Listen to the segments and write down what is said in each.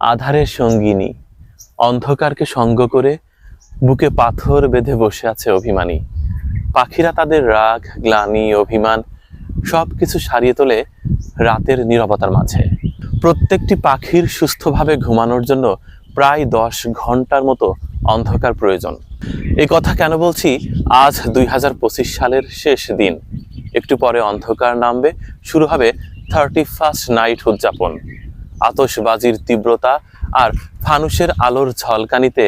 আধারের সঙ্গিনী। অন্ধকারকে সঙ্গ করে বুকে পাথর বেঁধে বসে আছে অভিমানী। পাখিরা তাদের রাগ, গ্লানি, অভিমান সব কিছু সারিয়ে তোলে রাতের নীরবতার মাঝে। প্রত্যেকটি পাখির সুস্থভাবে ঘুমানোর জন্য প্রায় দশ ঘণ্টার মতো অন্ধকার প্রয়োজন। এই কথা কেন বলছি? আজ দুই হাজার পঁচিশ সালের শেষ দিন। একটু পরে অন্ধকার নামবে, শুরু হবে থার্টি ফার্স্ট নাইট উদযাপন। আতশবাজির তীব্রতা আর ফানুসের আলোর ঝলকানিতে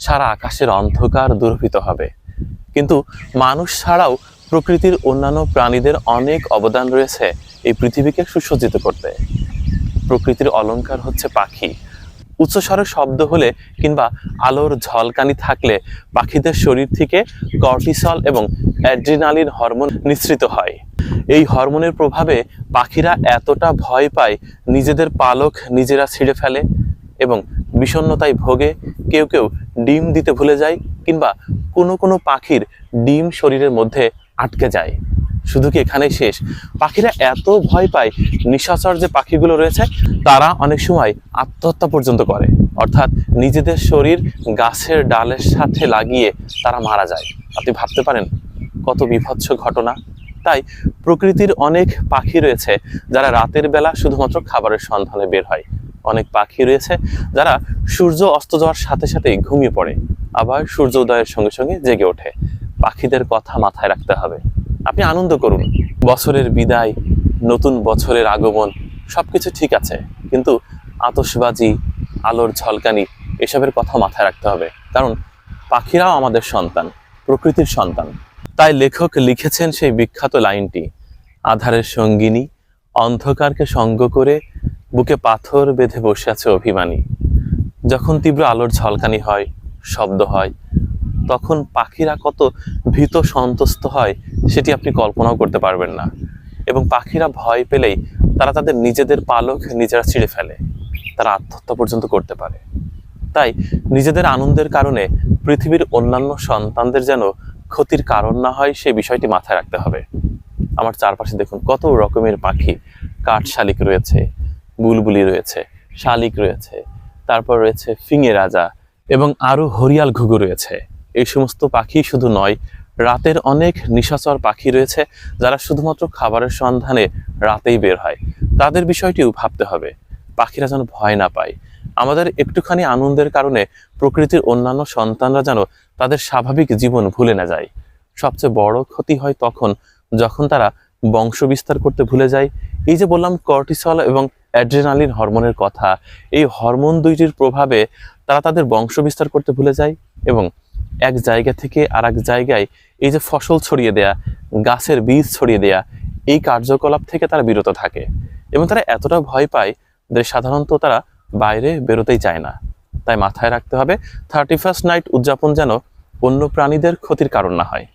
সারা আকাশের অন্ধকার দূরভূত হবে। কিন্তু মানুষ ছাড়াও প্রকৃতির অন্যান্য প্রাণীদের অনেক অবদান রয়েছে এই পৃথিবীকে সুসজ্জিত করতে। প্রকৃতির অলংকার হচ্ছে পাখি। উচ্চস্বরে শব্দ হলে কিংবা আলোর ঝলকানি থাকলে পাখিদের শরীর থেকে কর্টিসল এবং অ্যাড্রিনালিন হরমোন নিঃসৃত হয়। এই হরমোনের প্রভাবে পাখিরা এতটা ভয় পায়, নিজেদের পালক নিজেরা ছিঁড়ে ফেলে এবং বিষণ্ণতায় ভোগে। কেউ কেউ ডিম দিতে ভুলে যায় কিংবা কোনো কোনো পাখির ডিম শরীরের মধ্যে আটকে যায়। শুধু কি এখানেই শেষ? পাখিরা এত ভয় পায় নিশাচর যে পাখিগুলো রয়েছে, তারা অনেক সময় আত্মহত্যা পর্যন্ত করে। অর্থাৎ নিজেদের শরীর গাছের ডালের সাথে লাগিয়ে তারা মারা যায়। আপনি ভাবতে পারেন, কত বিভৎস ঘটনা। তাই প্রকৃতির অনেক পাখি রয়েছে যারা রাতের বেলা শুধুমাত্র খাবারের সন্ধানে বের হয়। অনেক পাখি রয়েছে যারা সূর্য অস্ত যাওয়ার সাথে সাথেই ঘুমিয়ে পড়ে, আবার সূর্য উদয়ের সঙ্গে সঙ্গে জেগে ওঠে। পাখিদের কথা মাথায় রাখতে হবে। আপনি আনন্দ করুন। বছরের বিদায়, নতুন বছরের আগমন, সবকিছু ঠিক আছে, কিন্তু আতসবাজি আলোর ঝলকানি, এসবের কথা মাথায় রাখতে হবে। কারণ পাখিরাও আমাদের সন্তান, প্রকৃতির সন্তান। তাই লেখক লিখেছেন সেই বিখ্যাত লাইনটি, আধারের সঙ্গিনী, অন্ধকারকে সঙ্গ করে বুকে পাথর বেঁধে বসে আছে অভিমানী। যখন তীব্র আলোর ঝলকানি হয়, শব্দ হয়, তখন পাখিরা কত ভীত সন্তুষ্ট হয় সেটি আপনি কল্পনাও করতে পারবেন না। এবং পাখিরা ভয় পেলেই তারা তাদের নিজেদের পালক নিজেরা ছিঁড়ে ফেলে। তারা আত্মহত্যা পর্যন্ত করতে পারে। তাই নিজেদের আনন্দের কারণে পৃথিবীর অন্যান্য সন্তানদের যেন ক্ষতির কারণ না হয় সেই বিষয়টি মাথায় রাখতে হবে। আমার চারপাশে দেখুন কত রকমের পাখি। কাঠ শালিক রয়েছে, বুলবুলি রয়েছে, শালিক রয়েছে, তারপর রয়েছে ফিঙে রাজা এবং আরও হরিয়াল ঘুঘু রয়েছে। এই সমস্ত পাখি শুধু নয়, রাতের অনেক নিশাচর পাখি রয়েছে যারা শুধুমাত্র খাবারের সন্ধানে রাতেই বের হয়। তাদের বিষয়টিও ভাবতে হবে। পাখিরা যেন ভয় না পায়। আমাদের একটুখানি আনন্দের কারণে প্রকৃতির অন্যান্য সন্তানরা যেন তাদের স্বাভাবিক জীবন ভুলে না যায়। সবচেয়ে বড় ক্ষতি হয় তখন যখন তারা বংশ বিস্তার করতে ভুলে যায়। এই যে বললাম কর্টিসল এবং অ্যাড্রেনালিন হরমোনের কথা, এই হরমোন দুইটির প্রভাবে তারা তাদের বংশ বিস্তার করতে ভুলে যায় এবং এক জায়গা থেকে আর এক জায়গায় এই যে ফসল ছড়িয়ে দেয়া, গাছের বীজ ছড়িয়ে দেয়া, এই কার্যকলাপ থেকে তারা বিরত থাকে এবং তারা এতটা ভয় পায় যে সাধারণত তারা বাইরে বেরোতেই চায় না। তাই মাথায় রাখতে হবে থার্টি ফার্স্ট নাইট উদযাপন যেন অন্য প্রাণীদের ক্ষতির কারণ না হয়।